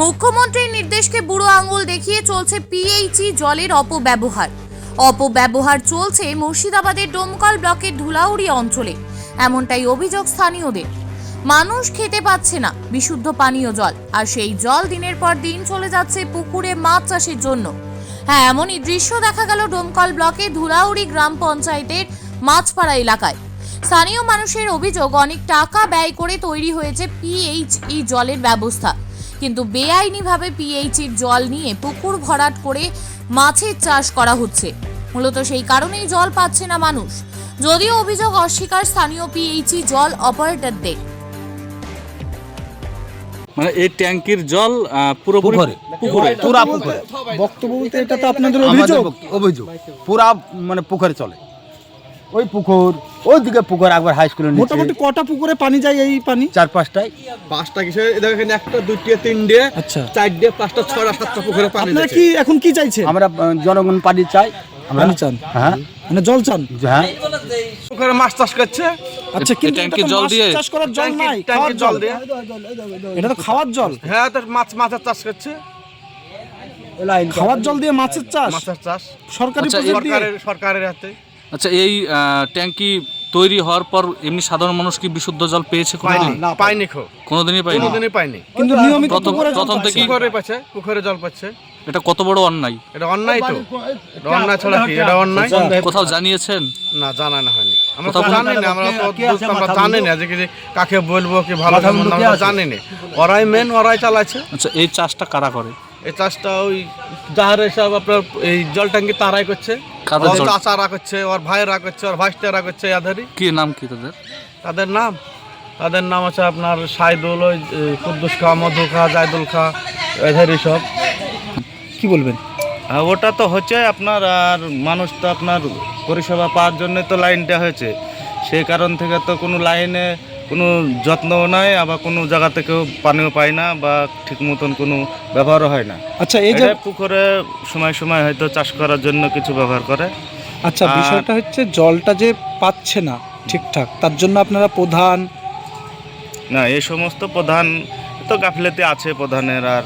মুখ্যমন্ত্রীর নির্দেশকে বুড়ো আঙুল দেখিয়ে চলছে পিএইচই জলের অপব্যবহার। অপব্যবহার চলছে মুর্শিদাবাদের ডোমকল ব্লকের ধুলাউড়ি অঞ্চলে। এমনটাই অভিযোগ স্থানীয়দের। মানুষ খেতে পাচ্ছে না, বিশুদ্ধ পানীয় জল, আর সেই জল দিনের পর দিন চলে যাচ্ছে পুকুরে মাছ চাষের জন্য। হ্যাঁ এমনই দৃশ্য দেখা গেল ডোমকল ব্লকে ধুলাউড়ি গ্রাম পঞ্চায়েতের মাছপাড়া এলাকায়। স্থানীয় মানুষের অভিযোগ, অনেক টাকা ব্যয় করে তৈরি হয়েছে পিএইচই জলের ব্যবস্থা। কিন্তু বেআইনিভাবে পিএইচির জল নিয়ে পুকুর ভরাট করে মাছের চাষ করা হচ্ছে। মূলত সেই কারণেই জল পাচ্ছে না মানুষ। যদিও অভিযোগ অস্বীকার স্থানীয় পিএইচই জল অপারেটরদের। মানে এই ট্যাঙ্কির জল পুরোপুরি পুকুরে। পুকুরে। পুরা পুকুরে। বক্তব্য বলতে এটা তো আপনাদের অভিযোগ। অভিযোগ। পুরা মানে পুকুরে চলে। ওই পুকুর ওইদিকে পুকুর একবার হাই স্কুলের নিচে। মোটামুটি কটা পুকুরে পানি যায় এই পানি? চার পাঁচটায়। পাঁচটা কিসে এদের এখানে একটা দুইটে তিনটে আচ্ছা। চারটে পাঁচটা ছটা সাতটা পুকুরে পানি আপনারা কি এখন কি চাইছেন? আমরা জনগণ পানি চাই। আমরা পানি চান? হ্যাঁ। মানে জল চান? হ্যাঁ। পুকুরে মাছ চাষ করছে। আচ্ছা কিন্তু এটা তো জল দিয়ে? চাষ করার জল নাই খাওয়ার জল। দিয়ে। এটা তো খাওয়ার জল। হ্যাঁ তো মাছ মাছের চাষ করছে। খাওয়ার জল দিয়ে মাছের চাষ? মাছের চাষ। সরকারি আচ্ছা, সরকারের সরকারের হাতে। আচ্ছা এই আহ, ট্যাঙ্কি তৈরি হওয়ার পর এমনি সাধারণ মানুষ কি বিশুদ্ধ জল পেয়েছে কোনোদিন পাইনি খো কোনোদিনই পাইনি কোনোদিনই পাইনি কিন্তু নিয়মিত প্রথম- পুকুরে জল প্রথম পাচ্ছে। পুকুরে পাচ্ছে পুকুরে জল পাচ্ছে। এটা কত বড় অন্যায়? এটা অন্যায় তো। অন্যায় ছাড়া কি? এটা অন্যায়? কোথাও জানিয়েছেন? না জানানো হয়নি। আমরা তো জানি না আমরা তো আমরা জানি না যে কি যে কাকে বলব কি ভালো আমরা জানি না ওরাই মেন ওরাই চালাচ্ছে। আচ্ছা এই চাষটা কারা করে? এই চাষটা ওই যাহার সব আপনার এই জল ট্যাঙ্কি তারাই করছে। ওর করছে ওর ভাইরা করছে ওর ভাইস্টারা করছে এধারি কি নাম কি তাদের? তাদের নাম? তাদের নাম আছে আপনার সাইদুল ওই কুদ্দুস খা মধু খা জায়দুল খা এধারি সব। কি বলবেন? হ্যাঁ, ওটা তো হচ্ছে আপনার আর মানুষ তো আপনার পরিষেবা পাওয়ার জন্য তো লাইনটা হয়েছে। সেই কারণ থেকে তো কোনো লাইনে কোনো যত্নও নাই আবার কোনো জায়গা থেকেও পানিও পায় না বা ঠিক মতন কোনো ব্যবহারও হয় না। আচ্ছা এই যে পুকুরে সময় সময় হয়তো চাষ করার জন্য কিছু ব্যবহার করে। আচ্ছা বিষয়টা হচ্ছে জলটা যে পাচ্ছে না ঠিকঠাক তার জন্য আপনারা প্রধান না এই সমস্ত প্রধান তো গাফিলতি আছে প্রধানের আর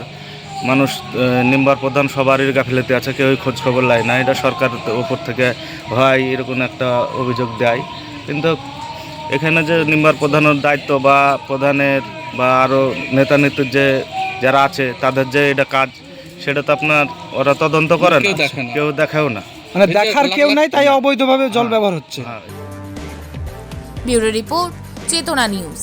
মানুষ নিম্বার প্রধান সবারই গাফিলতি আছে কেউই খোঁজ খবর লাই না। এটা সরকার ওপর থেকে হয় এরকম একটা অভিযোগ দেয়। কিন্তু এখানে যে নিম্বার প্রধানের দায়িত্ব বা প্রধানের বা আরও নেতা নেত্রীর যে যারা আছে তাদের যে এটা কাজ সেটা তো আপনার ওরা তদন্ত করেন না। কেউ দেখাও না। কেউ দেখেও না। মানে দেখার কেউ নাই তাই অবৈধভাবে জল ব্যবহার হচ্ছে। হ্যাঁ। Bureau report Chetana news.